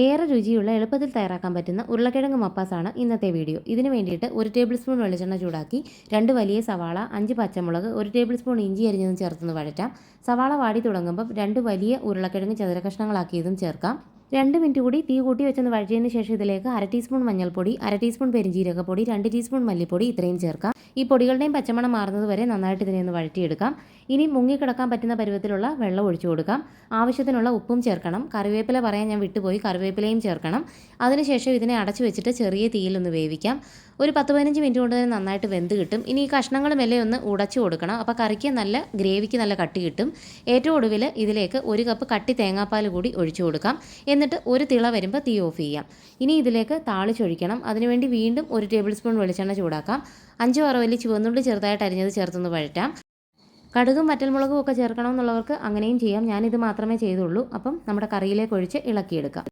ഏറെ രുചിയുള്ള എളുപ്പത്തിൽ തയ്യാറാക്കാൻ പറ്റുന്ന ഉരുളക്കിഴങ്ങ് മപ്പാസാണ് ഇന്നത്തെ വീഡിയോ. ഇതിന് വേണ്ടിയിട്ട് ഒരു ടേബിൾ സ്പൂൺ വെളിച്ചെണ്ണ ചൂടാക്കി രണ്ട് വലിയ സവാള അഞ്ച് പച്ചമുളക് ഒരു ടേബിൾ സ്പൂൺ ഇഞ്ചി അരിഞ്ഞതും ചേർത്തൊന്ന് വഴറ്റാം. സവാള വാടി തുടങ്ങുമ്പോൾ രണ്ട് വലിയ ഉരുളക്കിഴങ്ങ് ചതുര കഷ്ണങ്ങളാക്കിയതും ചേർക്കാം. രണ്ട് മിനിറ്റ് കൂടി തീ കൂട്ടി വെച്ചൊന്ന് വഴിച്ചതിന് ശേഷം ഇതിലേക്ക് അര ടീസ്പൂൺ മഞ്ഞൾപ്പൊടി അര ടീസ്പൂൺ പെരിഞ്ചീരകപ്പൊടി രണ്ട് ടീസ്പൂൺ മല്ലിപ്പൊടി ഇത്രയും ചേർക്കാം. ഈ പൊടികളുടെയും പച്ചമണം മാറുന്നത് വരെ നന്നായിട്ട് ഇതിനെ ഒന്ന് വഴറ്റിയെടുക്കാം. ഇനി മുങ്ങിക്കിടക്കാൻ പറ്റുന്ന പരുവത്തിലുള്ള വെള്ളം ഒഴിച്ചു കൊടുക്കാം. ആവശ്യത്തിനുള്ള ഉപ്പും ചേർക്കണം. കറിവേപ്പില പറയാൻ ഞാൻ വിട്ടുപോയി. കറിവേപ്പിലയും ചേർക്കണം. അതിനുശേഷം ഇതിനെ അടച്ചു വെച്ചിട്ട് ചെറിയ തീയിലൊന്ന് വേവിക്കാം. ഒരു പത്ത് പതിനഞ്ച് മിനിറ്റ് കൊണ്ട് തന്നെ നന്നായിട്ട് വെന്ത് കിട്ടും. ഇനി ഈ കഷ്ണങ്ങൾ മെല്ലെ ഒന്ന് ഉടച്ചു കൊടുക്കണം. അപ്പോൾ കറിക്ക് നല്ല ഗ്രേവിക്ക് നല്ല കട്ടി കിട്ടും. ഏറ്റവും ഒടുവിൽ ഇതിലേക്ക് ഒരു കപ്പ് കട്ടി തേങ്ങാപ്പാൽ കൂടി ഒഴിച്ചു കൊടുക്കാം. എന്നിട്ട് ഒരു തിള വരുമ്പോൾ തീ ഓഫ് ചെയ്യാം. ഇനി ഇതിലേക്ക് താളിച്ചൊഴിക്കണം. അതിനുവേണ്ടി വീണ്ടും ഒരു ടേബിൾ സ്പൂൺ വെളിച്ചെണ്ണ ചൂടാക്കാം. അഞ്ച് വലിയ ചുവന്നുള്ളി ചെറുതായിട്ട് അരിഞ്ഞത് ചേർത്തൊന്ന് വഴറ്റാം. കടുകും വറ്റൽമുളകും ഒക്കെ ചേർക്കണമെന്നുള്ളവർക്ക് അങ്ങനെയും ചെയ്യാം. ഞാനിത് മാത്രമേ ചെയ്തുള്ളൂ. അപ്പം നമ്മുടെ കറിയിലേക്ക് ഒഴിച്ച് ഇളക്കിയെടുക്കാം.